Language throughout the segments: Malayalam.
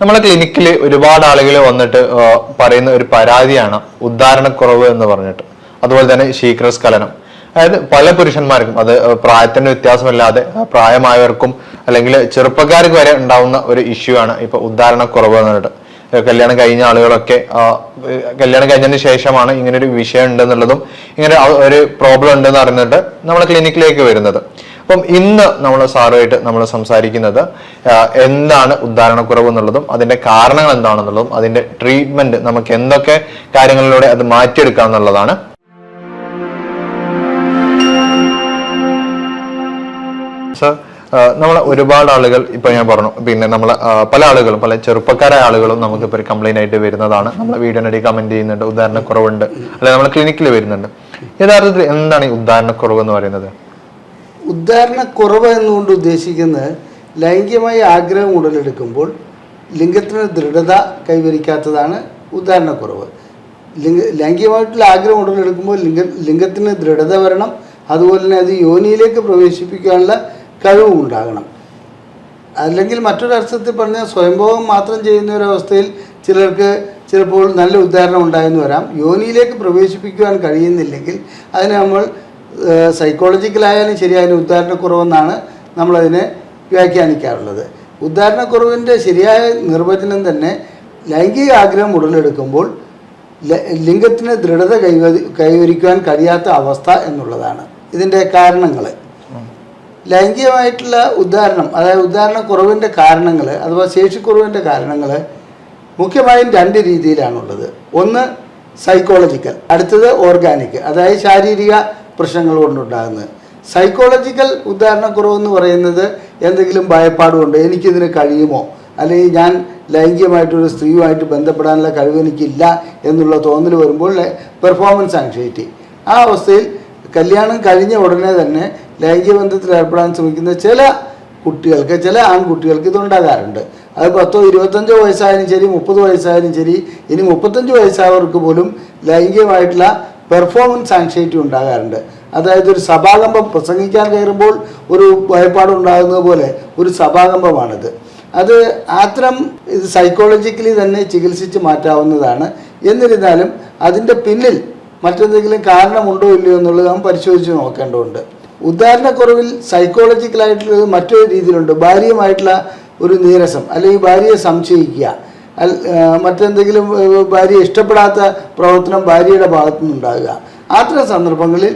നമ്മളെ ക്ലിനിക്കിൽ ഒരുപാട് ആളുകൾ വന്നിട്ട് പറയുന്ന ഒരു പരാതിയാണ് ഉദ്ധാരണക്കുറവ് എന്ന് പറഞ്ഞിട്ട്. അതുപോലെ തന്നെ ശീഘ്രസ്ഖലനം. അതായത് പല പുരുഷന്മാർക്കും അത് പ്രായത്തിന്റെ വ്യത്യാസമില്ലാതെ പ്രായമായവർക്കും അല്ലെങ്കിൽ ചെറുപ്പക്കാർക്ക് വരെ ഉണ്ടാവുന്ന ഒരു ഇഷ്യൂ ആണ് ഇപ്പൊ ഉദ്ധാരണക്കുറവ് എന്ന് പറഞ്ഞിട്ട് കല്യാണം കഴിഞ്ഞ ആളുകളൊക്കെ കല്യാണം കഴിഞ്ഞതിന് ശേഷമാണ് ഇങ്ങനെ ഒരു വിഷയം ഉണ്ടെന്നുള്ളതും ഇങ്ങനെ ഒരു പ്രോബ്ലം ഉണ്ടെന്ന് അറിഞ്ഞിട്ട് നമ്മളെ ക്ലിനിക്കിലേക്ക് വരുന്നത്. അപ്പം ഇന്ന് നമ്മൾ സാറുമായിട്ട് നമ്മൾ സംസാരിക്കുന്നത് എന്താണ് ഉദ്ധാരണക്കുറവ് എന്നുള്ളതും അതിന്റെ കാരണങ്ങൾ എന്താണെന്നുള്ളതും അതിന്റെ ട്രീറ്റ്മെന്റ് നമുക്ക് എന്തൊക്കെ കാര്യങ്ങളിലൂടെ അത് മാറ്റിയെടുക്കാം എന്നുള്ളതാണ്. സർ നമ്മൾ ഒരുപാട് ആളുകൾ ഇപ്പൊ ഞാൻ പറഞ്ഞു പിന്നെ നമ്മൾ പല ആളുകളും പല ചെറുപ്പക്കാരായ ആളുകളും നമുക്ക് ഇപ്പോൾ ഒരു കംപ്ലൈന്റ് ആയിട്ട് വരുന്നതാണ്. നമ്മൾ വീടിനടി കമന്റ് ചെയ്യുന്നുണ്ട് ഉദാഹരണക്കുറവുണ്ട് അല്ലെ നമ്മൾ ക്ലിനിക്കിൽ വരുന്നുണ്ട്. യഥാർത്ഥത്തിൽ എന്താണ് ഈ ഉദാഹരണക്കുറവ് എന്ന് പറയുന്നത്? ഉദ്ധാരണക്കുറവ് എന്നുകൊണ്ട് ഉദ്ദേശിക്കുന്നത് ലൈംഗികമായ ആഗ്രഹം ഉടലെടുക്കുമ്പോൾ ലിംഗത്തിന് ദൃഢത കൈവരിക്കാത്തതാണ് ഉദ്ധാരണക്കുറവ്. ലിംഗ ലൈംഗികമായിട്ടുള്ള ആഗ്രഹം ഉടലെടുക്കുമ്പോൾ ലിംഗ ലിംഗത്തിന് ദൃഢത വരണം അതുപോലെ തന്നെ അത് യോനിയിലേക്ക് പ്രവേശിപ്പിക്കാനുള്ള കഴിവും ഉണ്ടാകണം. അല്ലെങ്കിൽ മറ്റൊരർത്ഥത്തിൽ പറഞ്ഞാൽ സ്വയംഭോഗം മാത്രം ചെയ്യുന്ന ഒരവസ്ഥയിൽ ചിലർക്ക് ചിലപ്പോൾ നല്ല ഉദാഹരണം ഉണ്ടായെന്ന് വരാം. യോനിയിലേക്ക് പ്രവേശിപ്പിക്കുവാൻ കഴിയുന്നില്ലെങ്കിൽ അതിനെ നമ്മൾ സൈക്കോളജിക്കലായാലും ശരി അതിന് ഉദ്ധാരണക്കുറവെന്നാണ് നമ്മളതിനെ വ്യാഖ്യാനിക്കാറുള്ളത്. ഉദ്ധാരണക്കുറവിന്റെ ശരിയായ നിർവചനം തന്നെ ലൈംഗിക ആഗ്രഹം ഉടലെടുക്കുമ്പോൾ ലിംഗത്തിന് ദൃഢത കൈവരി കൈവരിക്കുവാൻ കഴിയാത്ത അവസ്ഥ എന്നുള്ളതാണ്. ഇതിന്റെ കാരണങ്ങൾ ലൈംഗികമായിട്ടുള്ള ഉദാഹരണം അതായത് ഉദ്ധാരണക്കുറവിന്റെ കാരണങ്ങൾ അഥവാ ശേഷിക്കുറവിന്റെ കാരണങ്ങൾ മുഖ്യമായും രണ്ട് രീതിയിലാണുള്ളത്. ഒന്ന് സൈക്കോളജിക്കൽ അടുത്തത് ഓർഗാനിക് അതായത് ശാരീരിക പ്രശ്നങ്ങൾ കൊണ്ടുണ്ടാകുന്നത്. സൈക്കോളജിക്കൽ ഉദാഹരണക്കുറവെന്ന് പറയുന്നത് എന്തെങ്കിലും ഭയപ്പാടുമുണ്ട്? എനിക്കിതിന് കഴിയുമോ? അല്ലെങ്കിൽ ഞാൻ ലൈംഗികമായിട്ടൊരു സ്ത്രീയുമായിട്ട് ബന്ധപ്പെടാനുള്ള കഴിവ് എനിക്കില്ല എന്നുള്ള തോന്നൽ വരുമ്പോൾ പെർഫോമൻസ് ആങ്ഷൈറ്റി ആ അവസ്ഥയിൽ കല്യാണം കഴിഞ്ഞ ഉടനെ തന്നെ ലൈംഗിക ബന്ധത്തിൽ ഏർപ്പെടാൻ ശ്രമിക്കുന്ന ചില കുട്ടികൾക്ക് ചില ആൺകുട്ടികൾക്ക് ഇതുണ്ടാകാറുണ്ട്. അത് പത്തോ ഇരുപത്തഞ്ചോ വയസ്സായാലും ശരി മുപ്പത് വയസ്സായാലും ശരി ഇനി മുപ്പത്തഞ്ച് വയസ്സായവർക്ക് പോലും ലൈംഗികമായിട്ടുള്ള പെർഫോമൻസ് ആൻസൈറ്റി ഉണ്ടാകാറുണ്ട്. അതായത് ഒരു സഭാകമ്പം പ്രസംഗിക്കാൻ കയറുമ്പോൾ ഒരു ഭയപ്പാടുണ്ടാകുന്നത് പോലെ ഒരു സഭാകമ്പമാണിത്. അത് അത്തരം ഇത് സൈക്കോളജിക്കലി തന്നെ ചികിത്സിച്ച് മാറ്റാവുന്നതാണ്. എന്നിരുന്നാലും അതിന്റെ പിന്നിൽ മറ്റെന്തെങ്കിലും കാരണമുണ്ടോ ഇല്ലയോ എന്നുള്ളത് നാം പരിശോധിച്ച് നോക്കേണ്ടതുണ്ട്. ഉദാഹരണക്കുറവിൽ സൈക്കോളജിക്കലായിട്ടുള്ളത് മറ്റൊരു രീതിയിലുണ്ട്. ഭാര്യയുമായിട്ടുള്ള ഒരു നീരസം അല്ലെങ്കിൽ ഭാര്യയെ സംശയിക്കുക. മറ്റെന്തെങ്കിലും ഭാര്യ ഇഷ്ടപ്പെടാത്ത പ്രവർത്തനം ഭാര്യയുടെ ഭാഗത്തു നിന്നുണ്ടാകുക. അത്തരം സന്ദർഭങ്ങളിൽ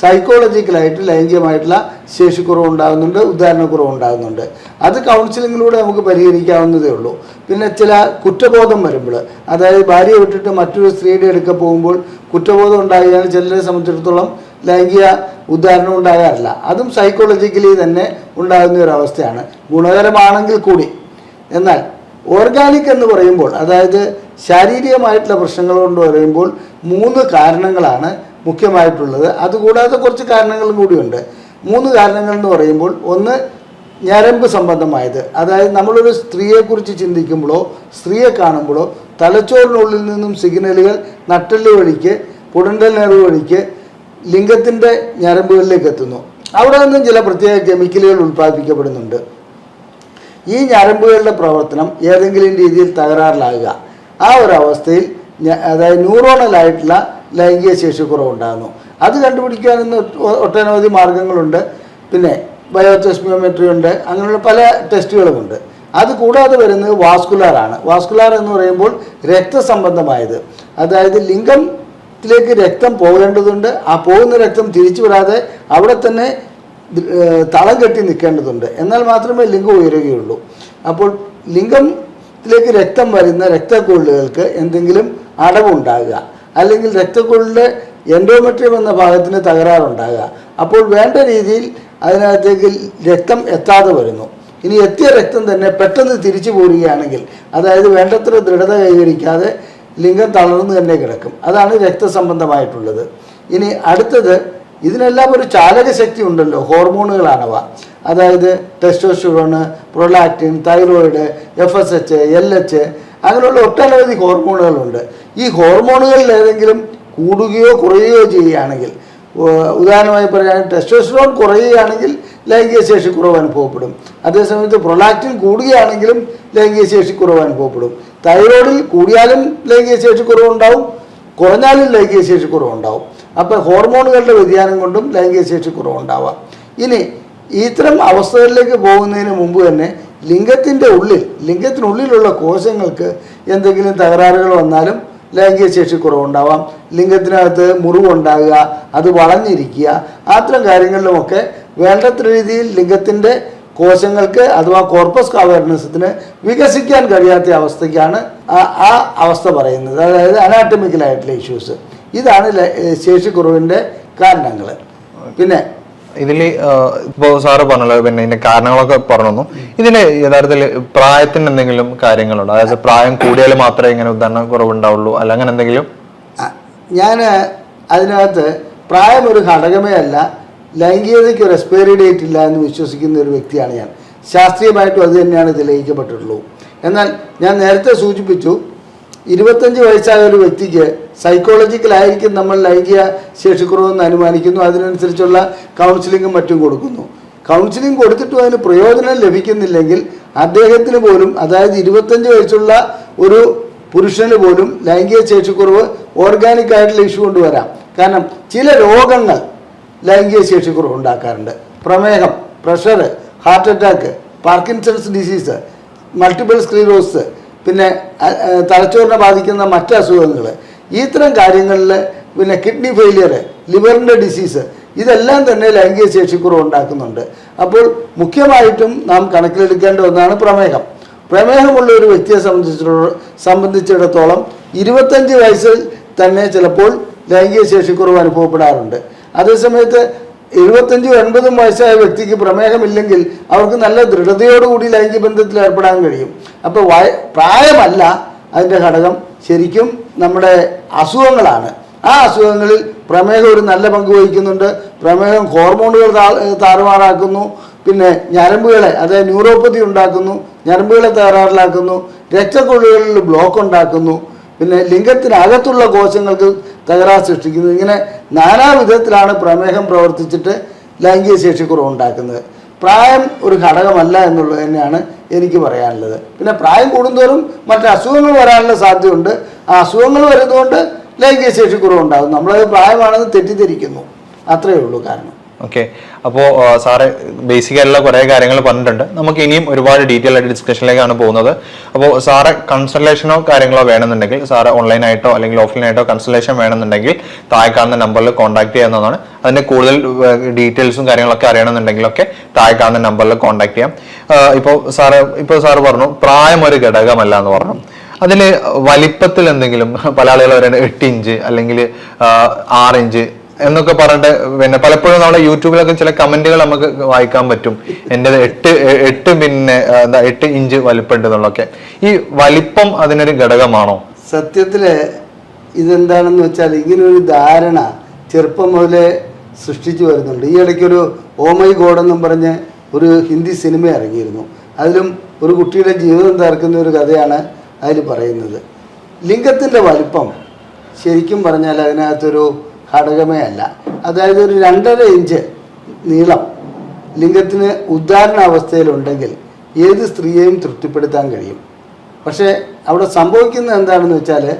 സൈക്കോളജിക്കലായിട്ട് ലൈംഗികമായിട്ടുള്ള ശേഷിക്കുറവ് ഉണ്ടാകുന്നുണ്ട് ഉദാഹരണക്കുറവ് ഉണ്ടാകുന്നുണ്ട് അത് കൗൺസിലിങ്ങിലൂടെ നമുക്ക് പരിഹരിക്കാവുന്നതേ ഉള്ളൂ. പിന്നെ ചില കുറ്റബോധം വരുമ്പോൾ അതായത് ഭാര്യയെ വിട്ടിട്ട് മറ്റൊരു സ്ത്രീയുടെ എടുക്ക പോകുമ്പോൾ കുറ്റബോധം ഉണ്ടാകുകയാണ് ചിലരെ സംബന്ധിച്ചിടത്തോളം ലൈംഗിക ഉദാഹരണം ഉണ്ടാകാറില്ല. അതും സൈക്കോളജിക്കലി തന്നെ ഉണ്ടാകുന്ന ഒരു അവസ്ഥയാണ്. ഗുണകരമാണെങ്കിൽ കൂടി. എന്നാൽ ഓർഗാനിക് എന്ന് പറയുമ്പോൾ അതായത് ശാരീരികമായിട്ടുള്ള പ്രശ്നങ്ങൾ കൊണ്ട് പറയുമ്പോൾ മൂന്ന് കാരണങ്ങളാണ് മുഖ്യമായിട്ടുള്ളത്. അതുകൂടാതെ കുറച്ച് കാരണങ്ങളും കൂടിയുണ്ട്. മൂന്ന് കാരണങ്ങൾ എന്ന് പറയുമ്പോൾ ഒന്ന് ഞരമ്പ് സംബന്ധമായത്. അതായത് നമ്മളൊരു സ്ത്രീയെക്കുറിച്ച് ചിന്തിക്കുമ്പോഴോ സ്ത്രീയെ കാണുമ്പോഴോ തലച്ചോറിനുള്ളിൽ നിന്നും സിഗ്നലുകൾ നട്ടെല്ല് വഴിക്ക് പുടണ്ടൽ നെറു വഴിക്ക് ലിംഗത്തിന്റെ ഞരമ്പുകളിലേക്ക് എത്തുന്നു. അവിടെ നിന്നും ചില പ്രത്യേക കെമിക്കലുകൾ ഉൽപ്പാദിപ്പിക്കപ്പെടുന്നുണ്ട്. ഈ ഞരമ്പുകളുടെ പ്രവർത്തനം ഏതെങ്കിലും രീതിയിൽ തകരാറിലാകുക. ആ ഒരു അവസ്ഥയിൽ അതായത് ന്യൂറോണലായിട്ടുള്ള ലൈംഗിക ശേഷി കുറവുണ്ടാകുന്നു അത് ഒ- ഒട്ടനവധി മാർഗങ്ങളുണ്ട്. പിന്നെ ബയോടെസ്മിയോമെട്രി ഉണ്ട്. അങ്ങനെയുള്ള പല ടെസ്റ്റുകളുമുണ്ട്. അത് കൂടാതെ വരുന്നത് വാസ്കുലാറാണ് വാസ്കുലാർ എന്ന് പറയുമ്പോൾ രക്തസംബന്ധമായത്. അതായത് ലിംഗത്തിലേക്ക് രക്തം പോകേണ്ടതുണ്ട്. ആ പോകുന്ന രക്തം തിരിച്ചു വരാതെ അവിടെ തന്നെ തളം കെട്ടി നിൽക്കേണ്ടതുണ്ട്. എന്നാൽ മാത്രമേ ലിംഗം ഉയരുകയുള്ളൂ. അപ്പോൾ ലിംഗത്തിലേക്ക് രക്തം വരുന്ന രക്തക്കൊള്ളുകൾക്ക് എന്തെങ്കിലും അടവുണ്ടാകുക. അല്ലെങ്കിൽ രക്തക്കൊള്ളിന്റെ എൻഡോമെട്രിയം എന്ന ഭാഗത്തിന് തകരാറുണ്ടാകുക. അപ്പോൾ വേണ്ട രീതിയിൽ അതിനകത്തേക്ക് രക്തം എത്താതെ വരുന്നു. ഇനി എത്തിയ രക്തം തന്നെ പെട്ടെന്ന് തിരിച്ചു പോരുകയാണെങ്കിൽ അതായത് വേണ്ടത്ര ദൃഢത കൈവരിക്കാതെ ലിംഗം തളർന്നു തന്നെ കിടക്കും. അതാണ് രക്തസംബന്ധമായിട്ടുള്ളത്. ഇനി അടുത്തത് ഇതിനെല്ലാം ഒരു ചാലക ശക്തി ഉണ്ടല്ലോ ഹോർമോണുകളാണവ. അതായത് testosterone prolactin thyroid F S H L H അങ്ങനെയുള്ള ഒട്ടനവധി ഹോർമോണുകളുണ്ട്. ഈ ഹോർമോണുകളിൽ ഏതെങ്കിലും കൂടുകയോ കുറയുകയോ ചെയ്യുകയാണെങ്കിൽ ഉദാഹരണമായി പറയാൻ ടെസ്റ്റോസ്റ്റിറോൺ കുറയുകയാണെങ്കിൽ ലൈംഗിക ശേഷി കുറവ് അനുഭവപ്പെടും. അതേസമയത്ത് പ്രൊലാക്റ്റിൻ കൂടുകയാണെങ്കിലും ലൈംഗിക ശേഷി കുറവ് അനുഭവപ്പെടും. തൈറോയിഡിൽ കൂടിയാലും ലൈംഗിക ശേഷി കുറവുണ്ടാവും കുറഞ്ഞാലും ലൈംഗിക ശേഷി കുറവുണ്ടാവും. അപ്പോൾ ഹോർമോണുകളുടെ വ്യതിയാനം കൊണ്ടും ലൈംഗിക ശേഷി കുറവുണ്ടാവാം. ഇനി ഇത്തരം അവസ്ഥകളിലേക്ക് പോകുന്നതിന് മുമ്പ് തന്നെ ലിംഗത്തിന്റെ ഉള്ളിൽ ലിംഗത്തിനുള്ളിലുള്ള കോശങ്ങൾക്ക് എന്തെങ്കിലും തകരാറുകൾ വന്നാലും ലൈംഗിക ശേഷി കുറവുണ്ടാവാം. ലിംഗത്തിനകത്ത് മുറിവുണ്ടാകുക അത് വളഞ്ഞിരിക്കുക അത്തരം കാര്യങ്ങളിലുമൊക്കെ വേണ്ടത്ര രീതിയിൽ ലിംഗത്തിന്റെ കോശങ്ങൾക്ക് അഥവാ കോർപ്പസ് കാവേർണസത്തിന് വികസിക്കാൻ കഴിയാത്ത അവസ്ഥയ്ക്കാണ് ആ അവസ്ഥ പറയുന്നത്. അതായത് അനാറ്റമിക്കലായിട്ടുള്ള ഇഷ്യൂസ് ഇതാണ് ശേഷി കുറവിന്റെ ശേഷിക്കുറവിന്റെ കാരണങ്ങൾ പിന്നെ ഇതിൽ ഇപ്പോ സാറ് പറഞ്ഞല്ലോ പിന്നെ ഇതിന്റെ കാരണങ്ങളൊക്കെ പറഞ്ഞു ഇതിന് യഥാർത്ഥത്തിൽ പ്രായത്തിന് എന്തെങ്കിലും കാര്യങ്ങളുണ്ടോ? അതായത് പ്രായം കൂടിയാൽ മാത്രമേ ഇങ്ങനെ ഉദാഹരണം കുറവുണ്ടാവുള്ളൂ അല്ല അങ്ങനെ എന്തെങ്കിലും? ഞാൻ അതിനകത്ത് പ്രായം ഒരു ഘടകമേ അല്ല ലൈംഗികതയ്ക്ക് ഒരു എക്സ്പയറി ഡേറ്റ് ഇല്ല എന്ന് വിശ്വസിക്കുന്ന ഒരു വ്യക്തിയാണ് ഞാൻ. ശാസ്ത്രീയമായിട്ടും അത് തന്നെയാണ് തെളിയിക്കപ്പെട്ടിട്ടുള്ളൂ എന്നാൽ ഞാൻ നേരത്തെ സൂചിപ്പിച്ചു ഇരുപത്തഞ്ച് വയസ്സായ ഒരു വ്യക്തിക്ക് സൈക്കോളജിക്കലായിരിക്കും നമ്മൾ ലൈംഗിക ശേഷിക്കുറവെന്ന് അനുമാനിക്കുന്നു. അതിനനുസരിച്ചുള്ള കൗൺസിലിങ്ങും മറ്റും കൊടുക്കുന്നു. കൗൺസിലിംഗ് കൊടുത്തിട്ടും അതിന് പ്രയോജനം ലഭിക്കുന്നില്ലെങ്കിൽ അദ്ദേഹത്തിന് പോലും അതായത് ഇരുപത്തഞ്ച് വയസ്സുള്ള ഒരു പുരുഷന് പോലും ലൈംഗിക ശേഷിക്കുറവ് ഓർഗാനിക് ആയിട്ടുള്ള ഇഷ്യൂ കൊണ്ടുവരാം. കാരണം ചില രോഗങ്ങൾ ലൈംഗിക ശേഷിക്കുറവ് ഉണ്ടാക്കാറുണ്ട്. പ്രമേഹം pressure heart attack Parkinson's disease multiple sclerosis പിന്നെ തലച്ചോറിനെ ബാധിക്കുന്ന മറ്റ് അസുഖങ്ങൾ ഇത്തരം കാര്യങ്ങളിൽ പിന്നെ കിഡ്നി ഫെയിലിയർ ലിവറിന്റെ ഡിസീസ് ഇതെല്ലാം തന്നെ ലൈംഗിക ശേഷിക്കുറവ് ഉണ്ടാക്കുന്നുണ്ട്. അപ്പോൾ മുഖ്യമായിട്ടും നാം കണക്കിലെടുക്കേണ്ട ഒന്നാണ് പ്രമേഹം. പ്രമേഹമുള്ള ഒരു വ്യക്തിയെ സംബന്ധിച്ചിടത്തോളം സംബന്ധിച്ചിടത്തോളം ഇരുപത്തഞ്ച് വയസ്സിൽ തന്നെ ചിലപ്പോൾ ലൈംഗിക ശേഷിക്കുറവ് അനുഭവപ്പെടാറുണ്ട്. അതേസമയത്ത് എഴുപത്തഞ്ചും എൺപതും വയസ്സായ വ്യക്തിക്ക് പ്രമേഹമില്ലെങ്കിൽ അവർക്ക് നല്ല ദൃഢതയോടുകൂടി ലൈംഗിക ബന്ധത്തിൽ ഏർപ്പെടാൻ കഴിയും. അപ്പോൾ പ്രായമല്ല അതിന്റെ ഘടകം. ശരിക്കും നമ്മുടെ അസുഖങ്ങളാണ്. ആ അസുഖങ്ങളിൽ പ്രമേഹം ഒരു നല്ല പങ്ക് വഹിക്കുന്നുണ്ട്. പ്രമേഹം ഹോർമോണുകൾ താറുമാറാക്കുന്നു. പിന്നെ ഞരമ്പുകളെ അതായത് ന്യൂറോപ്പതി ഉണ്ടാക്കുന്നു ഞരമ്പുകളെ തകരാറിലാക്കുന്നു രക്തക്കൊള്ളുകളിൽ ബ്ലോക്ക് ഉണ്ടാക്കുന്നു പിന്നെ ലിംഗത്തിനകത്തുള്ള കോശങ്ങൾക്ക് തകരാർ സൃഷ്ടിക്കുന്നു. ഇങ്ങനെ നാനാവിധത്തിലാണ് പ്രമേഹം പ്രവർത്തിച്ചിട്ട് ലൈംഗിക ശേഷിക്കുറവ് ഉണ്ടാക്കുന്നത്. പ്രായം ഒരു ഘടകമല്ല എന്നുള്ളത് തന്നെയാണ് എനിക്ക് പറയാനുള്ളത്. പിന്നെ പ്രായം കൂടുന്തോറും മറ്റ് അസുഖങ്ങൾ വരാനുള്ള സാധ്യതയുണ്ട്. ആ അസുഖങ്ങൾ വരുന്നതുകൊണ്ട് ലൈംഗിക ശേഷി കുറവുണ്ടാകും. നമ്മളത് പ്രായമാണെന്ന് തെറ്റിദ്ധരിക്കുന്നു. അത്രയേ ഉള്ളൂ കാരണം. ഓക്കെ. അപ്പോൾ സാറ് ബേസിക് ആയിട്ടുള്ള കുറേ കാര്യങ്ങൾ പറഞ്ഞിട്ടുണ്ട്. നമുക്ക് ഇനിയും ഒരുപാട് ഡീറ്റെയിൽ ആയിട്ട് ഡിസ്കഷനിലേക്കാണ് പോകുന്നത്. അപ്പോൾ സാറ് കൺസൾട്ടേഷനോ കാര്യങ്ങളോ വേണമെന്നുണ്ടെങ്കിൽ സാറ് ഓൺലൈനായിട്ടോ അല്ലെങ്കിൽ ഓഫ്ലൈനായിട്ടോ കൺസൾട്ടേഷൻ വേണമെന്നുണ്ടെങ്കിൽ താഴെ കാണുന്ന നമ്പറിൽ കോൺടാക്ട് ചെയ്യാവുന്നതാണ്. അതിന്റെ കൂടുതൽ ഡീറ്റെയിൽസും കാര്യങ്ങളൊക്കെ അറിയണമെന്നുണ്ടെങ്കിലൊക്കെ താഴെ കാണുന്ന നമ്പറിൽ കോൺടാക്ട് ചെയ്യാം. ഇപ്പോൾ സാറ് ഇപ്പോൾ സാറ് പറഞ്ഞു പ്രായം ഒരു ഘടകമല്ല എന്ന് പറഞ്ഞു. അതിൽ വലിപ്പത്തിൽ എന്തെങ്കിലും പല ആളുകൾ പറയുന്നത് എട്ട് ഇഞ്ച് അല്ലെങ്കിൽ ആറ് ഇഞ്ച് എന്നൊക്കെ പറഞ്ഞിട്ട് പിന്നെ പലപ്പോഴും നമ്മുടെ യൂട്യൂബിലൊക്കെ ചില കമന്റുകൾ നമുക്ക് വായിക്കാൻ പറ്റും. എന്റെ എട്ട് എട്ട് പിന്നെ എന്താ എട്ട് ഇഞ്ച് വലിപ്പമുണ്ട് എന്നുള്ളതൊക്കെ. ഈ വലിപ്പം അതിനൊരു ഘടകമാണോ? സത്യത്തിൽ ഇതെന്താണെന്ന് വെച്ചാൽ ഇങ്ങനൊരു ധാരണ ചെറുപ്പം മുതലേ സൃഷ്ടിച്ചു വരുന്നുണ്ട്. ഈ ഇടയ്ക്കൊരു ഓമൈ ഗോഡെന്നും പറഞ്ഞ് ഒരു ഹിന്ദി സിനിമ ഇറങ്ങിയിരുന്നു. അതിലും ഒരു കുട്ടിയുടെ ജീവിതം തകർക്കുന്ന ഒരു കഥയാണ് അതിൽ പറയുന്നത്. ലിംഗത്തിന്റെ വലിപ്പം ശരിക്കും പറഞ്ഞാൽ അതിനകത്തൊരു ഘടകമേ അല്ല. അതായത് ഒരു രണ്ടര ഇഞ്ച് നീളം ലിംഗത്തിന് ഉദ്ധാരണ അവസ്ഥയിലുണ്ടെങ്കിൽ ഏത് സ്ത്രീയെയും തൃപ്തിപ്പെടുത്താൻ കഴിയും. പക്ഷേ അവിടെ സംഭവിക്കുന്നത് എന്താണെന്ന് വെച്ചാൽ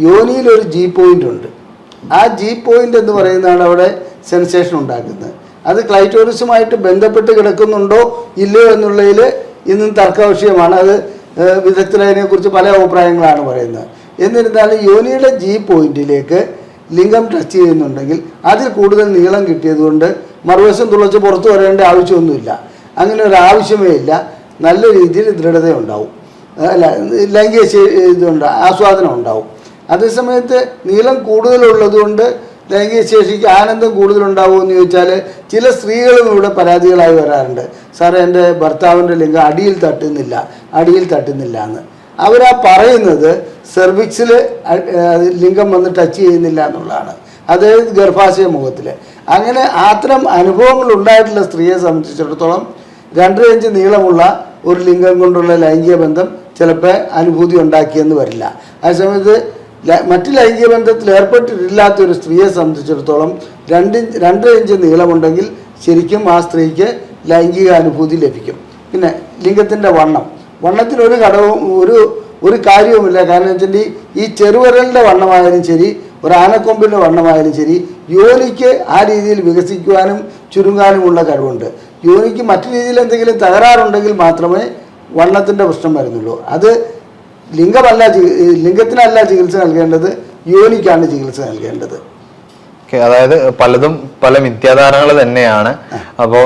യോനിയിൽ ഒരു ജി പോയിന്റ് ഉണ്ട്. ആ ജി പോയിന്റ് എന്ന് പറയുന്നതാണ് അവിടെ സെൻസേഷൻ ഉണ്ടാക്കുന്നത്. അത് ക്ലൈറ്റോറിസുമായിട്ട് ബന്ധപ്പെട്ട് കിടക്കുന്നുണ്ടോ ഇല്ലയോ എന്നുള്ളതിൽ ഇന്നും തർക്കവിഷയമാണ്. അത് വിദഗ്ധരതിനെക്കുറിച്ച് പല അഭിപ്രായങ്ങളാണ് പറയുന്നത്. എന്നിരുന്നാലും യോനിയുടെ ജി പോയിന്റിലേക്ക് ലിംഗം ടച്ച് ചെയ്യുന്നുണ്ടെങ്കിൽ അതിൽ കൂടുതൽ നീളം കിട്ടിയതുകൊണ്ട് മറുവശം തുളച്ച് പുറത്തു വരേണ്ട ആവശ്യമൊന്നുമില്ല. അങ്ങനെ ഒരു ആവശ്യമേ ഇല്ല. നല്ല രീതിയിൽ ദൃഢതയുണ്ടാവും. അല്ല ലൈംഗിക ഇതുണ്ട് ആസ്വാദനം ഉണ്ടാവും അതേസമയത്ത് നീളം കൂടുതലുള്ളത് കൊണ്ട് ലൈംഗിക ശേഷിക്ക് ആനന്ദം കൂടുതലുണ്ടാവുമോ എന്ന് ചോദിച്ചാൽ ചില സ്ത്രീകളും ഇവിടെ പരാതികളായി വരാറുണ്ട്. സാറേ എന്റെ ഭർത്താവിന്റെ ലിംഗം അടിയിൽ തട്ടുന്നില്ല അടിയിൽ തട്ടുന്നില്ല എന്ന്. അവരാ പറയുന്നത് സെർവിക്സിൽ ലിംഗം വന്ന് ടച്ച് ചെയ്യുന്നില്ല എന്നുള്ളതാണ്. അതായത് ഗർഭാശയ മുഖത്തിൽ അങ്ങനെ അത്തരം അനുഭവങ്ങൾ ഉണ്ടായിട്ടുള്ള സ്ത്രീയെ സംബന്ധിച്ചിടത്തോളം രണ്ടര ഇഞ്ച് നീളമുള്ള ഒരു ലിംഗം കൊണ്ടുള്ള ലൈംഗിക ബന്ധം ചിലപ്പോൾ അനുഭൂതി ഉണ്ടാക്കിയെന്ന് വരില്ല. അതേസമയത്ത് ല- മറ്റ് ലൈംഗിക ബന്ധത്തിൽ ഏർപ്പെട്ടിട്ടില്ലാത്ത ഒരു സ്ത്രീയെ സംബന്ധിച്ചിടത്തോളം രണ്ട് രണ്ടര ഇഞ്ച് നീളമുണ്ടെങ്കിൽ ശരിക്കും ആ സ്ത്രീക്ക് ലൈംഗിക അനുഭൂതി ലഭിക്കും. പിന്നെ ലിംഗത്തിന്റെ വണ്ണം. വണ്ണത്തിന് ഒരു ഘടകവും ഒരു ഒരു കാര്യവുമില്ല. കാരണം വെച്ചാൽ ഈ ചെറുവിരലിന്റെ വണ്ണമായാലും ശരി ഒരു ആനക്കൊമ്പിന്റെ വണ്ണമായാലും ശരി യോനിക്ക് ആ രീതിയിൽ വികസിക്കുവാനും ചുരുങ്ങാനുമുള്ള കഴിവുണ്ട്. യോനിക്ക് മറ്റു രീതിയിൽ എന്തെങ്കിലും തകരാറുണ്ടെങ്കിൽ മാത്രമേ വണ്ണത്തിന്റെ പ്രശ്നം വരുന്നുള്ളൂ. അത് ലിംഗമല്ല ലിംഗത്തിനല്ല ചികിത്സ നൽകേണ്ടത് യോനിക്കാണ് ചികിത്സ നൽകേണ്ടത്. അതായത് പലതും പല മിഥ്യാധാരണകൾ തന്നെയാണ്. അപ്പോ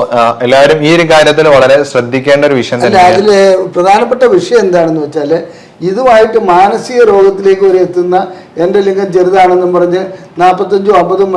എല്ലാവരും ഈ ഒരു കാര്യത്തിൽ വളരെ ശ്രദ്ധിക്കേണ്ട ഒരു വിഷയം അല്ല അതിൽ പ്രധാനപ്പെട്ട വിഷയം എന്താണെന്ന് വെച്ചാൽ ഇതുമായിട്ട് മാനസിക രോഗത്തിലേക്ക് വരെ എത്തുന്ന എന്റെ ലിംഗം ചെറുതാണെന്നും പറഞ്ഞ് നാൽപ്പത്തഞ്ചും അമ്പതും